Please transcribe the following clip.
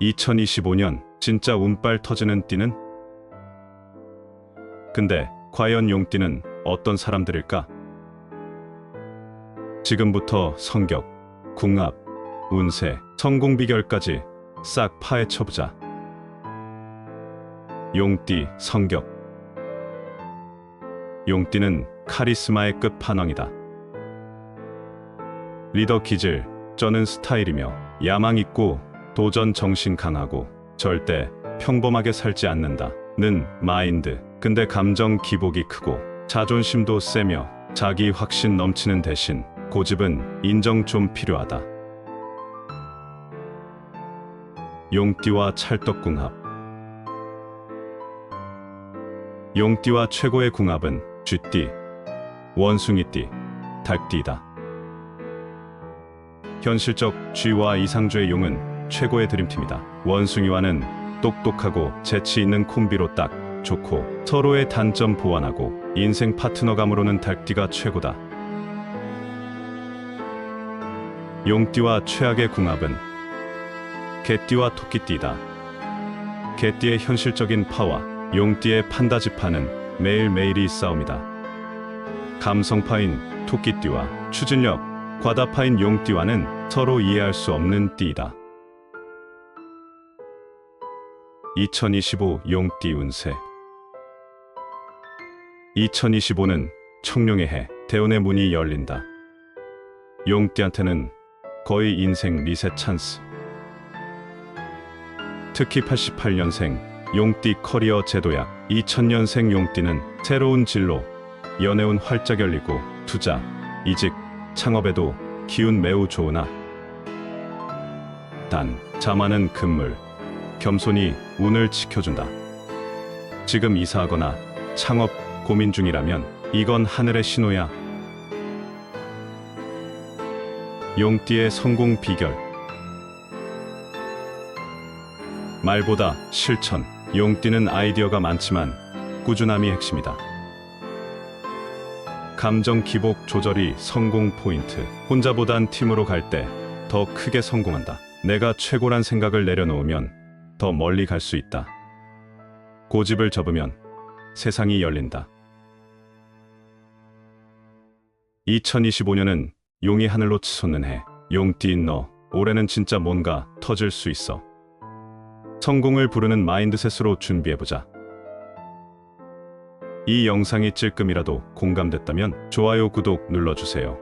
2025년 진짜 운빨 터지는 띠는? 근데 과연 용띠는 어떤 사람들일까? 지금부터 성격, 궁합, 운세, 성공 비결까지 싹 파헤쳐보자. 용띠 성격 용띠는 카리스마의 끝판왕이다. 리더 기질, 쩌는 스타일이며 야망 있고 도전 정신 강하고 절대 평범하게 살지 않는다. 는 마인드. 근데 감정 기복이 크고 자존심도 세며 자기 확신 넘치는 대신 고집은 인정 좀 필요하다. 용띠와 찰떡궁합. 용띠와 최고의 궁합은 쥐띠, 원숭이띠, 닭띠이다. 현실적 쥐와 이상주의 용은 최고의 드림팀이다. 원숭이와는 똑똑하고 재치 있는 콤비로 딱 좋고 서로의 단점 보완하고 인생 파트너감으로는 닭띠가 최고다. 용띠와 최악의 궁합은 개띠와 토끼띠이다. 개띠의 현실적인 파와 용띠의 판다지파는 매일매일이 싸움이다. 감성파인 토끼띠와 추진력, 과다파인 용띠와는 서로 이해할 수 없는 띠이다. 2025 용띠 운세 2025는 청룡의 해, 대운의 문이 열린다. 용띠한테는 거의 인생 리셋 찬스. 특히 88년생 용띠 커리어 제도약 2000년생 용띠는 새로운 진로, 연애운 활짝 열리고 투자, 이직, 창업에도 기운 매우 좋으나 단 자만은 금물, 겸손히 운을 지켜준다. 지금 이사하거나 창업 고민 중이라면 이건 하늘의 신호야. 용띠의 성공 비결 말보다 실천 용띠는 아이디어가 많지만 꾸준함이 핵심이다. 감정 기복 조절이 성공 포인트. 혼자보단 팀으로 갈 때 더 크게 성공한다. 내가 최고란 생각을 내려놓으면 더 멀리 갈 수 있다. 고집을 접으면 세상이 열린다. 2025년은 용이 하늘로 치솟는 해. 용띠인 너, 올해는 진짜 뭔가 터질 수 있어. 성공을 부르는 마인드셋으로 준비해보자. 이 영상이 찔끔이라도 공감됐다면 좋아요, 구독 눌러주세요.